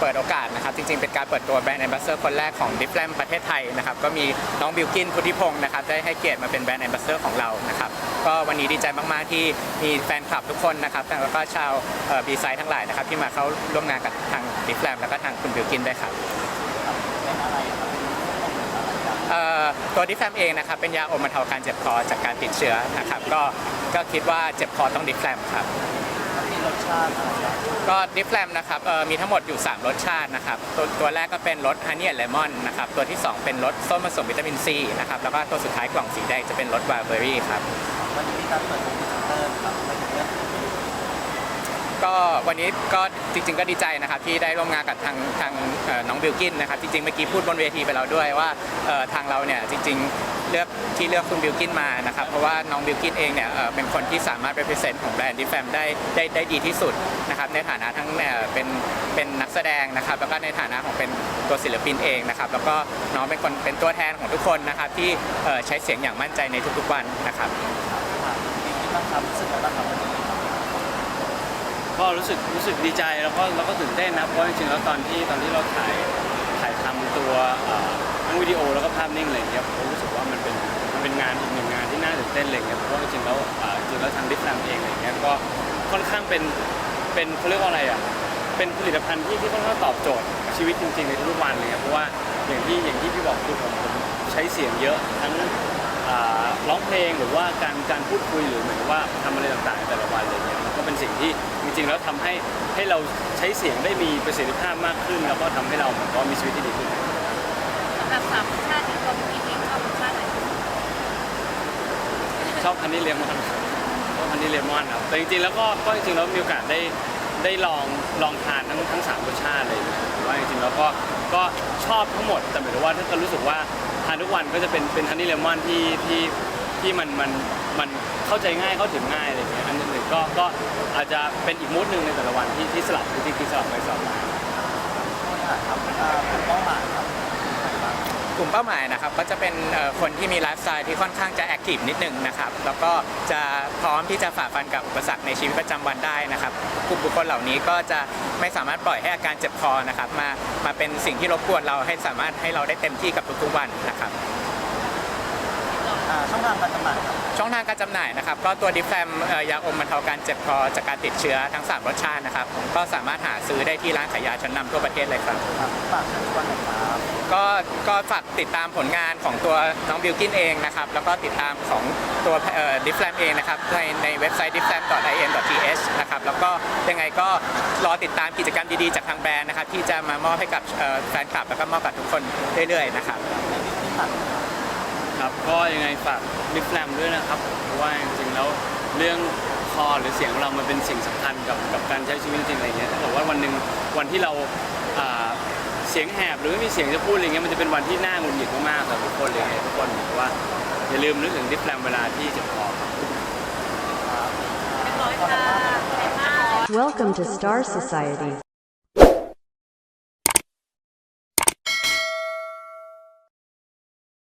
เปิดโอกาสนะครับจริงๆ เป็นการเปิดตัวแบรนด์แอมบาสเดอร์คนแรกของดิฟแลมประเทศไทยนะครับก็มีน้องบิวกินพุทธิพงศ์นะครับได้ให้เกียรติมาเป็นแบรนด์แอมบาสเดอร์ของเรานะครับก็วันนี้ดีใจมากๆที่มีแฟนคลับทุกคนนะครับแล้วก็ชาวบีไซด์ทั้งหลายนะครับที่มาเข้าร่วมงานกับทางดิฟแลมแล้วก็ทางคุณบิวกินด้วยครับตัวดิฟแฟมเองนะครับเป็นยาอมบรรเทาการเจ็บคอจากการติดเชื้อนะครับก็ก็คิดว่าเจ็บคอต้องดิฟแฟมครับ รสชาติอะไรบ้างก็ดิฟแฟมนะครับเอ่อมีทั้งหมดอยู่ 3 รสชาตินะครับ ตัวตัวแรกก็เป็นรสฮันนี่แอนเลมอนนะครับ ตัวที่ 2 เป็นรสส้มผสมวิตามินซีนะครับ แล้วก็ตัวสุดท้ายกล่องสีแดงจะเป็นรสบาร์เบอรี่ครับวันนี้มีการเปิดตัวพรีเซนเตอร์ครับไปถึงเรื่องก็วันนี้ก็จริงๆก็ดีใจนะครับที่ได้ร่วมงานกับทางทางเอ่อน้องบิลกินนะครับจริงๆเมื่อกี้พูดบนเวทีไปแล้วด้วยว่าเอ่อทางเราเนี่ยจริงๆ เลือกที่เลือกคุณบิลกินมานะครับ เพราะว่าน้องบิลกินเองเนี่ยเป็นคนที่สามารถ represent ของแบรนด์ดิฟแฟมได้ได้ได้ดีที่สุดนะครับในฐานะทั้งเอ่อเป็นเป็นนักแสดงนะครับ แล้วก็ในฐานะของเป็นตัวศิลปินเองนะครับ แล้วก็น้องเป็นคนเป็นตัวแทนของทุกคนนะครับ ที่ใช้เสียงอย่างมั่นใจในทุกๆวันนะครับก็รู้สึกรู้สึกดีใจแล้วก็แล้วก็ตื่นเต้นนะเพราะจริงๆแล้วตอนที่ตอนที่เราถ่ายถ่ายทำตัว ทั้งวิดีโอแล้วก็ภาพนิ่งอะไรอย่างเงี้ยผมรู้สึกว่ามันเป็นมันเป็นงานอีกหนึ่งงานที่น่าตื่นเต้นอะไรอย่างเงี้ยเพราะว่าจริงๆแล้วอ่อจริงๆแล้วทางดิฟแลมเองอะไรอย่างเงี้ยก็ค่อนข้างเป็นเป็นเขาเรียกว่าอะไรอะเป็นผลิตภัณฑ์ที่ที่ค่อนข้างตอบโจทย์ชีวิตจริง ๆ ในทุกๆวันเลยครับเพราะว่าอย่างที่อย่างที่พี่บอกคือผมผมใช้เสียงเยอะทั้งอ่าร้องเพลงหรือว่าการการพูดคุยหรือเหมือนว่าทำอะไรต่างๆแต่ละวันอะไรเงี้ยมันก็เป็นสิ่งที่จริงๆแล้วทำให้ให้เราใช้เสียงได้มีประสิทธิภาพมากขึ้น แล้วก็ทำให้เราเหมือนกับว่ามีชีวิตที่ดีขึ้น สำหรับสามรสชาติที่ตัวพี่เองชอบรสชาติไหนชอบฮันนี่เลมอนชอบฮันนี่เลมอนครับแต่จริงๆแล้วก็ก็จริงๆแล้วมีโอกาสได้ได้ลองลองทานทั้งทั้งสามรสชาติเลยนะว่าจริงๆแล้วก็ก็ชอบทั้งหมดแต่หมายถึงว่าถ้าเกิดรู้สึกว่าทานทุกวันก็จะเป็นเป็นฮันนี่เลมอนที่ที่ที่มันมันมันเข้าใจง่ายเข้าถึงง่ายอะไรอย่างเงี้ยอันนึงก็ก็อาจจะเป็นอีกมูดหนึ่งในแต่ละวันที่ที่สลับที่ที่สลับไปสลับมาผู้บริหารครับอ่าเป็นเป้าหมายครับก ลุ่มเป้าหมายนะครับ ก็จะเป็นเอ่อคนที่มีไลฟ์สไตล์ที่ค่อนข้างจะแอคทีฟนิดนึงนะครับ แล้วก็จะพร้อมที่จะฝ่าฟันกับอุปสรรคในชีวิตประจำวันได้นะครับกลุ่มบุคคลเหล่านี้ก็จะไม่สามารถปล่อยให้อาการเจ็บคอนะครับ มามาเป็นสิ่งที่รบกวนเราให้สามารถให้เราได้เต็มที่กับทุกๆวันนะครับอ่าช่องทางการจำหน่ายครับช่องทางการจำหน่ายนะครับ ก็ตัวดิฟแฟมเอ่อยาอมบรรเทาการเจ็บคอจากการติดเชื้อทั้ง 3 รสชาตินะครับ ก็สามารถหาซื้อได้ที่ร้านขายยาชั้นนำทั่วประเทศเลยครับครับฝากเชิญชวนหน่อยครับ ก็ก็ฝากติดตามผลงานของตัวน้องบิวกินเองนะครับ แล้วก็ติดตามของตัวดิฟแลมเองนะครับ ในในเว็บไซต์ d i f l a m i n t h นะครับ แล้วก็ยังไงก็รอติดตามกิจกรรมดีๆ จากทางแบรนด์นะครับ ที่จะมามอบให้กับแฟนคลับ แล้วก็มอบกับทุกคนเรื่อยๆนะครับครับก็ยังไงฝากลิฟแลมด้วยนะครับเพราะว่าจริงๆแล้วเรื่องคอหรือเสียงของเรามันเป็นสิ่งสำคัญกับกับการใช้ชีวิตจริงๆอะไรเงี้ยถ้าเกิดว่าวันหนึ่งวันที่เรา เสียงแหบหรือไม่มีเสียงจะพูดอะไรเงี้ยมันจะเป็นวันที่น่าหงุดหงิดมากๆสำหรับทุกคนเลยทุกคนบอกว่าอย่าลืมนึกถึงดิฟแลมเวลาที่เจ็บคอ Welcome to Star Society.